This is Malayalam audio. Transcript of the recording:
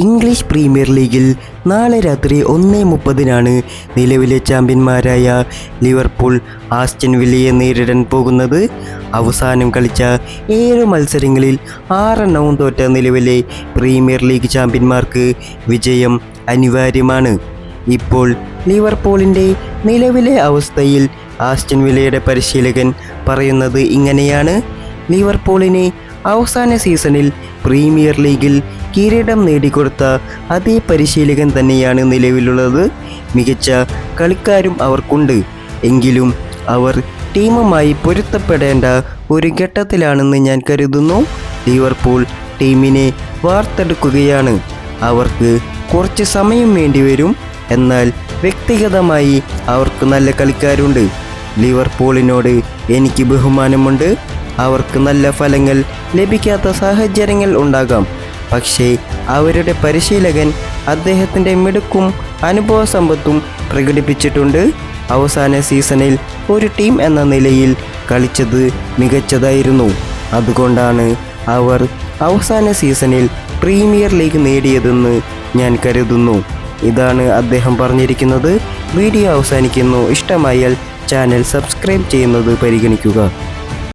ഇംഗ്ലീഷ് പ്രീമിയർ ലീഗിൽ നാളെ രാത്രി ഒന്നേ മുപ്പതിനാണ് നിലവിലെ ചാമ്പ്യന്മാരായ ലിവർപൂൾ ആസ്റ്റൻ വില്ലയെ നേരിടാൻ പോകുന്നത്. അവസാനം കളിച്ച ഏഴ് മത്സരങ്ങളിൽ ആറെണ്ണവും തോറ്റ നിലവിലെ പ്രീമിയർ ലീഗ് ചാമ്പ്യന്മാർക്ക് വിജയം അനിവാര്യമാണ്. ഇപ്പോൾ ലിവർപൂളിന്റെ നിലവിലെ അവസ്ഥയിൽ ആസ്റ്റൻ വില്ലയുടെ പരിശീലകൻ പറയുന്നത് ഇങ്ങനെയാണ്. ലിവർപൂളിനെ അവസാന സീസണിൽ പ്രീമിയർ ലീഗിൽ കിരീടം നേടിക്കൊടുത്ത അതേ പരിശീലകൻ തന്നെയാണ് നിലവിലുള്ളത്. മികച്ച കളിക്കാരും അവർക്കുണ്ട്. എങ്കിലും അവർ ടീമുമായി പൊരുത്തപ്പെടേണ്ട ഒരു ഘട്ടത്തിലാണെന്ന് ഞാൻ കരുതുന്നു. ലിവർപൂൾ ടീമിനെ വാർത്തെടുക്കുകയാണ്. അവർക്ക് കുറച്ച് സമയം വേണ്ടിവരും എന്നാൽ വ്യക്തിഗതമായി അവർക്ക് നല്ല കളിക്കാരുണ്ട്. ലിവർപൂളിനോട് എനിക്ക് ബഹുമാനമുണ്ട്. അവർക്ക് നല്ല ഫലങ്ങൾ ലഭിക്കാത്ത സാഹചര്യങ്ങൾ ഉണ്ടാകാം. പക്ഷേ അവരുടെ പരിശീലകൻ അദ്ദേഹത്തിന്റെ മിടുക്കും അനുഭവ സമ്പത്തും പ്രകടിപ്പിച്ചിട്ടുണ്ട്. അവസാന സീസണിൽ ഒരു ടീം എന്ന നിലയിൽ കളിച്ചത് മികച്ചതായിരുന്നു. അതുകൊണ്ടാണ് അവർ അവസാന സീസണിൽ പ്രീമിയർ ലീഗ് നേടിയതെന്ന് ഞാൻ കരുതുന്നു. ഇതാണ് അദ്ദേഹം പറഞ്ഞിരിക്കുന്നത്. വീഡിയോ അവസാനിക്കുന്നു. ഇഷ്ടമായാൽ ചാനൽ സബ്സ്ക്രൈബ് ചെയ്യുന്നത് പരിഗണിക്കുക.